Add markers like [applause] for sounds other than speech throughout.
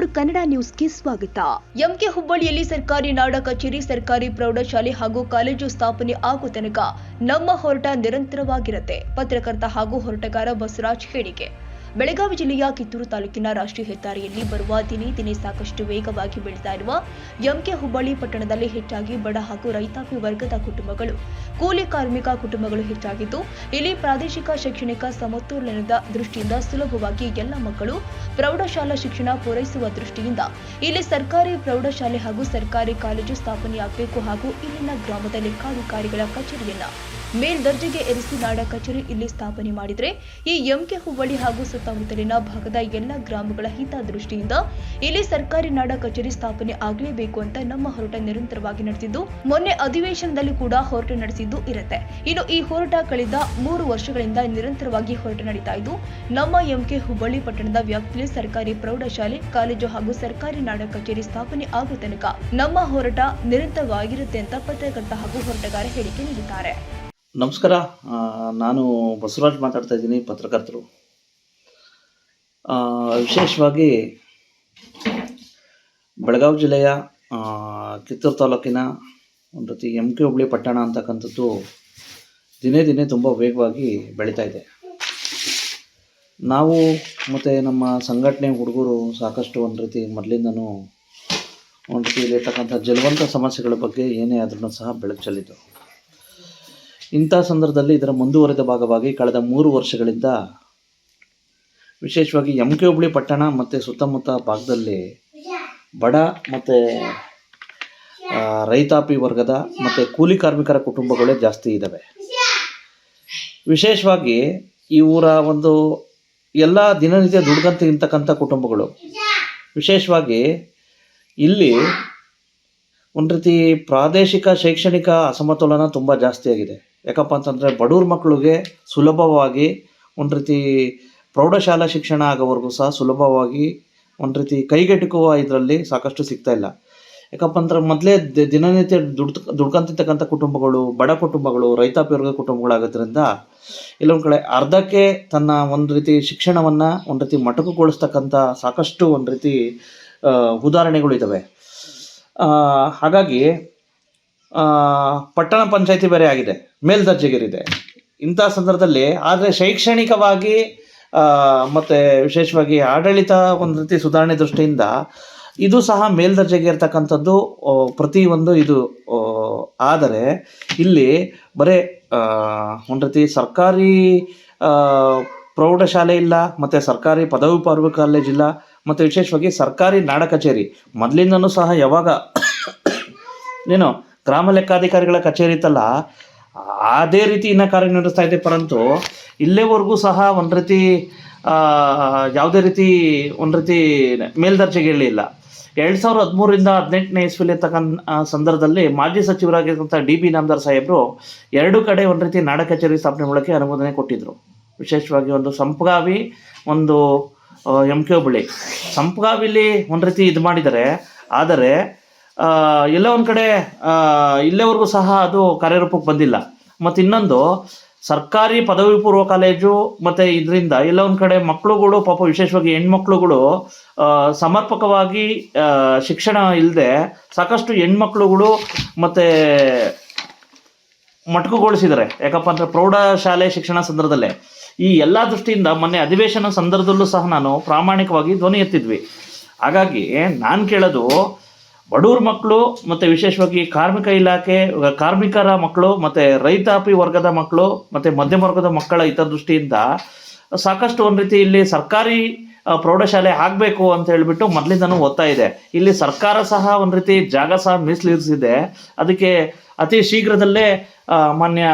Four Kannada ನ್ಯೂಸ್ಗೆ ಸ್ವಾಗತ. MK ಹುಬ್ಬಳ್ಳಿಯಲ್ಲಿ ಸರ್ಕಾರಿ ನಾಡ ಕಚೇರಿ, ಸರ್ಕಾರಿ ಪ್ರೌಢಶಾಲೆ ಹಾಗೂ ಕಾಲೇಜು ಸ್ಥಾಪನೆ ಆಗೋ ತನಕ ನಮ್ಮ ಹೋರಾಟ ನಿರಂತರವಾಗಿರುತ್ತೆ. ಪತ್ರಕರ್ತ ಹಾಗೂ ಹೋರಾಟಗಾರ ಬಸವರಾಜ್ ಹೇಳಿಕೆ. ಬೆಳಗಾವಿ ಜಿಲ್ಲೆಯ ಕಿತ್ತೂರು ತಾಲೂಕಿನ ರಾಷ್ಟ್ರೀಯ ಹೆದ್ದಾರಿಯಲ್ಲಿ ಬರುವ ದಿನೇ ದಿನೇ ಸಾಕಷ್ಟು ವೇಗವಾಗಿ ಬೆಳೀತಾ ಇರುವ ಎಂಕೆ ಹುಬ್ಬಳ್ಳಿ ಪಟ್ಟಣದಲ್ಲಿ ಹೆಚ್ಚಾಗಿ ಬಡ ಹಾಗೂ ರೈತಾಪಿ ವರ್ಗದ ಕುಟುಂಬಗಳು, ಕೂಲಿ ಕಾರ್ಮಿಕ ಕುಟುಂಬಗಳು ಹೆಚ್ಚಾಗಿದ್ದು, ಇಲ್ಲಿ ಪ್ರಾದೇಶಿಕ ಶೈಕ್ಷಣಿಕ ಸಮತೋಲನದ ದೃಷ್ಟಿಯಿಂದ ಸುಲಭವಾಗಿ ಎಲ್ಲ ಮಕ್ಕಳು ಪ್ರೌಢಶಾಲಾ ಶಿಕ್ಷಣ ಪೂರೈಸುವ ದೃಷ್ಟಿಯಿಂದ ಇಲ್ಲಿ ಸರ್ಕಾರಿ ಪ್ರೌಢಶಾಲೆ ಹಾಗೂ ಸರ್ಕಾರಿ ಕಾಲೇಜು ಸ್ಥಾಪನೆಯಾಗಬೇಕು ಹಾಗೂ ಇಲ್ಲಿನ ಗ್ರಾಮದ ಲೆಕ್ಕಾಧಿಕಾರಿಗಳ ಕಚೇರಿಯನ್ನ ಮೇಲ್ದರ್ಜೆಗೆ ಏರಿಸಿ ನಾಡ ಕಚೇರಿ ಇಲ್ಲಿ ಸ್ಥಾಪನೆ ಮಾಡಿದರೆ ಈ ಎಂಕೆ ಹುಬ್ಬಳ್ಳಿ ಹಾಗೂ ಸುತ್ತಮುತ್ತಲಿನ ಭಾಗದ ಎಲ್ಲ ಗ್ರಾಮಗಳ ಹಿತದೃಷ್ಟಿಯಿಂದ ಇಲ್ಲಿ ಸರ್ಕಾರಿ ನಾಡ ಕಚೇರಿ ಸ್ಥಾಪನೆ ಆಗಲೇಬೇಕು ಅಂತ ನಮ್ಮ ಹೋರಾಟ ನಿರಂತರವಾಗಿ ನಡೆಸಿದ್ದು ಮೊನ್ನೆ ಅಧಿವೇಶನದಲ್ಲಿ ಕೂಡ ಹೋರಾಟ ನಡೆಸಿದ್ದು ಇರುತ್ತೆ. ಇನ್ನು ಈ ಹೋರಾಟ ಕಳೆದ ಮೂರು ವರ್ಷಗಳಿಂದ ನಿರಂತರವಾಗಿ ಹೋರಾಟ ನಡೀತಾ ಇದ್ದು, ನಮ್ಮ ಎಂಕೆ ಹುಬ್ಬಳ್ಳಿ ಪಟ್ಟಣದ ವ್ಯಾಪ್ತಿಯಲ್ಲಿ ಸರ್ಕಾರಿ ಪ್ರೌಢಶಾಲೆ, ಕಾಲೇಜು ಹಾಗೂ ಸರ್ಕಾರಿ ನಾಡ ಕಚೇರಿ ಸ್ಥಾಪನೆ ಆಗುವ ತನಕ ನಮ್ಮ ಹೋರಾಟ ನಿರಂತರವಾಗಿರುತ್ತೆ ಅಂತ ಪತ್ರಕರ್ತ ಹಾಗೂ ಹೋರಾಟಗಾರ ಹೇಳಿಕೆ ನೀಡಿದ್ದಾರೆ. ನಮಸ್ಕಾರ. ನಾನು ಬಸವರಾಜ್ ಮಾತಾಡ್ತಾ ಇದ್ದೀನಿ, ಪತ್ರಕರ್ತರು. ವಿಶೇಷವಾಗಿ ಬೆಳಗಾವಿ ಜಿಲ್ಲೆಯ ಕಿತ್ತೂರು ತಾಲೂಕಿನ ಒಂದು ರೀತಿ ಎಂ ಕೆ ಹುಬ್ಳಿ ಪಟ್ಟಣ ಅಂತಕ್ಕಂಥದ್ದು ದಿನೇ ದಿನೇ ತುಂಬ ವೇಗವಾಗಿ ಬೆಳೀತಾ ಇದೆ. ನಾವು ಮತ್ತು ನಮ್ಮ ಸಂಘಟನೆ ಹುಡುಗರು ಸಾಕಷ್ಟು ಒಂದು ರೀತಿ ಮೊದಲಿಂದನೂ ಒಂದು ರೀತಿ ಇಲ್ಲಿರ್ತಕ್ಕಂಥ ಜಲವಂತ ಸಮಸ್ಯೆಗಳ ಬಗ್ಗೆ ಏನೇ ಆದ್ರೂ ಸಹ ಬೆಳಕು ಚೆಲ್ಲಿದ್ದು ಇಂಥ ಸಂದರ್ಭದಲ್ಲಿ ಇದರ ಮುಂದುವರೆದ ಭಾಗವಾಗಿ ಕಳೆದ ಮೂರು ವರ್ಷಗಳಿಂದ ವಿಶೇಷವಾಗಿ ಎಂ ಕೆ ಹುಬ್ಳಿ ಪಟ್ಟಣ ಮತ್ತು ಸುತ್ತಮುತ್ತ ಭಾಗದಲ್ಲಿ ಬಡ ಮತ್ತು ರೈತಾಪಿ ವರ್ಗದ ಮತ್ತು ಕೂಲಿ ಕಾರ್ಮಿಕರ ಕುಟುಂಬಗಳೇ ಜಾಸ್ತಿ ಇದ್ದಾವೆ ವಿಶೇಷವಾಗಿ ಊರ ಒಂದು ಎಲ್ಲ ದಿನನಿತ್ಯ ದುಡ್ಗಂತ ಇರ್ತಕ್ಕಂಥ ಕುಟುಂಬಗಳು. ವಿಶೇಷವಾಗಿ ಇಲ್ಲಿ ಒಂದು ರೀತಿ ಪ್ರಾದೇಶಿಕ, ಶೈಕ್ಷಣಿಕ ಅಸಮತೋಲನ ತುಂಬ ಜಾಸ್ತಿ ಆಗಿದೆ. ಯಾಕಪ್ಪ ಅಂತಂದರೆ ಬಡವ್ರ ಮಕ್ಕಳಿಗೆ ಸುಲಭವಾಗಿ ಒಂದು ರೀತಿ ಪ್ರೌಢಶಾಲಾ ಶಿಕ್ಷಣ ಆಗೋವರೆಗೂ ಸಹ ಸುಲಭವಾಗಿ ಒಂದು ರೀತಿ ಕೈಗೆಟುಕುವ ಇದರಲ್ಲಿ ಸಾಕಷ್ಟು ಸಿಗ್ತಾ ಇಲ್ಲ. ಯಾಕಪ್ಪ ಅಂದ್ರೆ ಮೊದಲೇ ದಿನನಿತ್ಯ ದುಡ್ದು ದುಡ್ಕೊಂತಿರ್ತಕ್ಕಂಥ ಕುಟುಂಬಗಳು, ಬಡ ಕುಟುಂಬಗಳು ರೈತಾಪಿ ವರ್ಗ ಕುಟುಂಬಗಳಾಗೋದ್ರಿಂದ ಇಲ್ಲೊಂದು ಕಡೆ ಅರ್ಧಕ್ಕೆ ತನ್ನ ಒಂದು ರೀತಿ ಶಿಕ್ಷಣವನ್ನು ಒಂದು ರೀತಿ ಮಟಕುಗೊಳಿಸ್ತಕ್ಕಂಥ ಸಾಕಷ್ಟು ಒಂದು ರೀತಿ ಉದಾಹರಣೆಗಳು ಇದ್ದಾವೆ ಹಾಗಾಗಿ ಪಟ್ಟಣ ಪಂಚಾಯಿತಿ ಬೇರೆ ಆಗಿದೆ ಮೇಲ್ದರ್ಜೆಗೇರಿದೆ. ಇಂಥ ಸಂದರ್ಭದಲ್ಲಿ ಆದರೆ ಶೈಕ್ಷಣಿಕವಾಗಿ ಮತ್ತು ವಿಶೇಷವಾಗಿ ಆಡಳಿತ ಒಂದು ರೀತಿ ಸುಧಾರಣೆ ದೃಷ್ಟಿಯಿಂದ ಇದು ಸಹ ಮೇಲ್ದರ್ಜೆಗೆ ಇರ್ತಕ್ಕಂಥದ್ದು ಆ, ಪ್ರತಿಯೊಂದು ಇದು ಆದರೆ ಇಲ್ಲಿ ಬರೇ ಒಂದು ರೀತಿ ಸರ್ಕಾರಿ ಪ್ರೌಢಶಾಲೆ ಇಲ್ಲ ಮತ್ತು ಸರ್ಕಾರಿ ಪದವಿ ಪೂರ್ವ ಕಾಲೇಜ್ ಇಲ್ಲ ಮತ್ತು ವಿಶೇಷವಾಗಿ ಸರ್ಕಾರಿ ನಾಡ ಕಚೇರಿ. ಮೊದಲಿಂದನೂ ಸಹ ಯಾವಾಗ [coughs] ಏನು ಗ್ರಾಮ ಲೆಕ್ಕಾಧಿಕಾರಿಗಳ ಕಚೇರಿ ಇತ್ತಲ್ಲ, ಅದೇ ರೀತಿ ಇನ್ನ ಕಾರ್ಯನಿರ್ವಹಿಸ್ತಾ ಇದೆ. ಪರಂತು ಇಲ್ಲೇವರೆಗೂ ಸಹ ಒಂದು ರೀತಿ ಯಾವುದೇ ರೀತಿ ಒಂದು ರೀತಿ ಮೇಲ್ದರ್ಜೆಗೆ ಇಲ್ಲ ಎರಡು ಸಾವಿರದ ಹದಿಮೂರರಿಂದ ಹದಿನೆಂಟನೇ ಇಸ್ವಿಲಿ ಇರ್ತಕ್ಕಂಥ ಸಂದರ್ಭದಲ್ಲಿ ಮಾಜಿ ಸಚಿವರಾಗಿರ್ತಕ್ಕಂಥ ಡಿ ಬಿ ನಾಮದಾರ್ ಸಾಹೇಬರು ಎರಡು ಕಡೆ ಒಂದು ರೀತಿ ನಾಡ ಕಚೇರಿ ಸ್ಥಾಪನೆ ಮಾಡೋಕ್ಕೆ ಅನುಮೋದನೆ ಕೊಟ್ಟಿದ್ದರು ವಿಶೇಷವಾಗಿ ಒಂದು ಸಂಪಗಾವಿ, ಒಂದು ಎಂ ಕೆ ಹುಬ್ಬಳ್ಳಿ. ಸಂಪಗಾವಿಲಿ ಒಂದು ರೀತಿ ಇದು ಮಾಡಿದರೆ ಆದರೆ ಎಲ್ಲ ಒಂದು ಕಡೆ ಇಲ್ಲೇವರೆಗೂ ಸಹ ಅದು ಕಾರ್ಯರೂಪಕ್ಕೆ ಬಂದಿಲ್ಲ. ಮತ್ತು ಇನ್ನೊಂದು, ಸರ್ಕಾರಿ ಪದವಿ ಪೂರ್ವ ಕಾಲೇಜು ಮತ್ತು ಇದರಿಂದ ಎಲ್ಲ ಒಂದು ಕಡೆ ಮಕ್ಕಳುಗಳು ಪಾಪ ವಿಶೇಷವಾಗಿ ಹೆಣ್ಮಕ್ಳುಗಳು ಸಮರ್ಪಕವಾಗಿ ಶಿಕ್ಷಣ ಇಲ್ಲದೆ ಸಾಕಷ್ಟು ಹೆಣ್ಮಕ್ಳುಗಳು ಮತ್ತು ಮಟ್ಕುಗೊಳಿಸಿದ್ದಾರೆ. ಯಾಕಪ್ಪ ಅಂದರೆ ಪ್ರೌಢಶಾಲೆ ಶಿಕ್ಷಣ ಸಂದರ್ಭದಲ್ಲೇ. ಈ ಎಲ್ಲ ದೃಷ್ಟಿಯಿಂದ ಮೊನ್ನೆ ಅಧಿವೇಶನ ಸಂದರ್ಭದಲ್ಲೂ ಸಹ ನಾನು ಪ್ರಾಮಾಣಿಕವಾಗಿ ಧ್ವನಿ ಎತ್ತಿದ್ವಿ. ಹಾಗಾಗಿ ನಾನು ಕೇಳೋದು ಬಡವ್ರ ಮಕ್ಕಳು ಮತ್ತು ವಿಶೇಷವಾಗಿ ಕಾರ್ಮಿಕ ಇಲಾಖೆ, ಕಾರ್ಮಿಕರ ಮಕ್ಕಳು ಮತ್ತು ರೈತಾಪಿ ವರ್ಗದ ಮಕ್ಕಳು ಮತ್ತು ಮಧ್ಯಮ ವರ್ಗದ ಮಕ್ಕಳ ಹಿತದೃಷ್ಟಿಯಿಂದ ಸಾಕಷ್ಟು ಒಂದು ರೀತಿ ಇಲ್ಲಿ ಸರ್ಕಾರಿ ಪ್ರೌಢಶಾಲೆ ಆಗಬೇಕು ಅಂತ ಹೇಳಿಬಿಟ್ಟು ಮೊದಲಿಂದನೂ ಓದ್ತಾ ಇದೆ ಇಲ್ಲಿ ಸರ್ಕಾರ ಸಹ ಒಂದು ರೀತಿ ಜಾಗ ಸಹ ಮೀಸಲಿರಿಸಿದೆ. ಅದಕ್ಕೆ ಅತಿ ಶೀಘ್ರದಲ್ಲೇ ಮಾನ್ಯ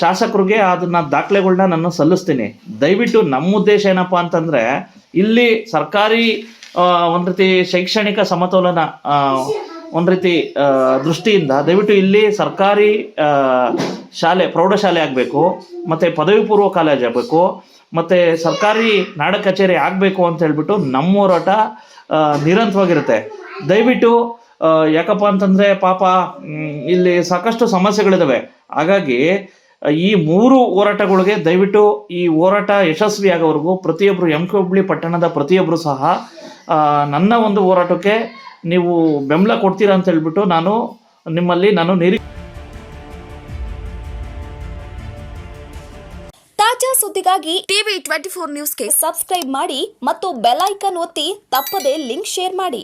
ಶಾಸಕರಿಗೆ ಅದನ್ನ ದಾಖಲೆಗಳನ್ನ ನಾನು ಸಲ್ಲಿಸ್ತೀನಿ. ದಯವಿಟ್ಟು ನಮ್ಮ ಉದ್ದೇಶ ಏನಪ್ಪ ಅಂತಂದ್ರೆ ಇಲ್ಲಿ ಸರ್ಕಾರಿ ಒಂದು ರೀತಿ ಶೈಕ್ಷಣಿಕ ಸಮತೋಲನ ಒಂದು ರೀತಿ ದೃಷ್ಟಿಯಿಂದ ದಯವಿಟ್ಟು ಇಲ್ಲಿ ಸರ್ಕಾರಿ ಶಾಲೆ, ಪ್ರೌಢಶಾಲೆ ಆಗಬೇಕು, ಮತ್ತು ಪದವಿ ಪೂರ್ವ ಕಾಲೇಜ್ ಆಗಬೇಕು, ಮತ್ತು ಸರ್ಕಾರಿ ನಾಡ ಕಚೇರಿ ಆಗಬೇಕು ಅಂತ ಹೇಳ್ಬಿಟ್ಟು ನಮ್ಮ ಹೋರಾಟ ನಿರಂತರವಾಗಿರುತ್ತೆ. ದಯವಿಟ್ಟು ಯಾಕಪ್ಪ ಅಂತಂದರೆ ಪಾಪ ಇಲ್ಲಿ ಸಾಕಷ್ಟು ಸಮಸ್ಯೆಗಳಿದ್ದಾವೆ ಹಾಗಾಗಿ, ಈ ಮೂರು ಹೋರಾಟಗಳಿಗೆ ದಯವಿಟ್ಟು ಈ ಹೋರಾಟ ಯಶಸ್ವಿಯಾಗೋವರೆಗೂ ಪ್ರತಿಯೊಬ್ಬರು ಎಂ ಪಟ್ಟಣದ ಪ್ರತಿಯೊಬ್ಬರು ಸಹ ನನ್ನ ಒಂದು ಹೋರಾಟಕ್ಕೆ ನೀವು ಬೆಂಬಲ ಕೊಡ್ತೀರಾ ಅಂತ ಹೇಳ್ಬಿಟ್ಟು ನಾನು ನಿಮ್ಮಲ್ಲಿ ನಾನು ನಿರೀ ತಾಜಾ ಸುದ್ದಿಗಾಗಿ ಟಿವಿ ಟ್ವೆಂಟಿ ಫೋರ್ ನ್ಯೂಸ್ಗೆ ಸಬ್ಸ್ಕ್ರೈಬ್ ಮಾಡಿ ಮತ್ತು ಬೆಲ್ ಐಕನ್ ಒತ್ತಿ ತಪ್ಪದೇ ಲಿಂಕ್ ಶೇರ್ ಮಾಡಿ.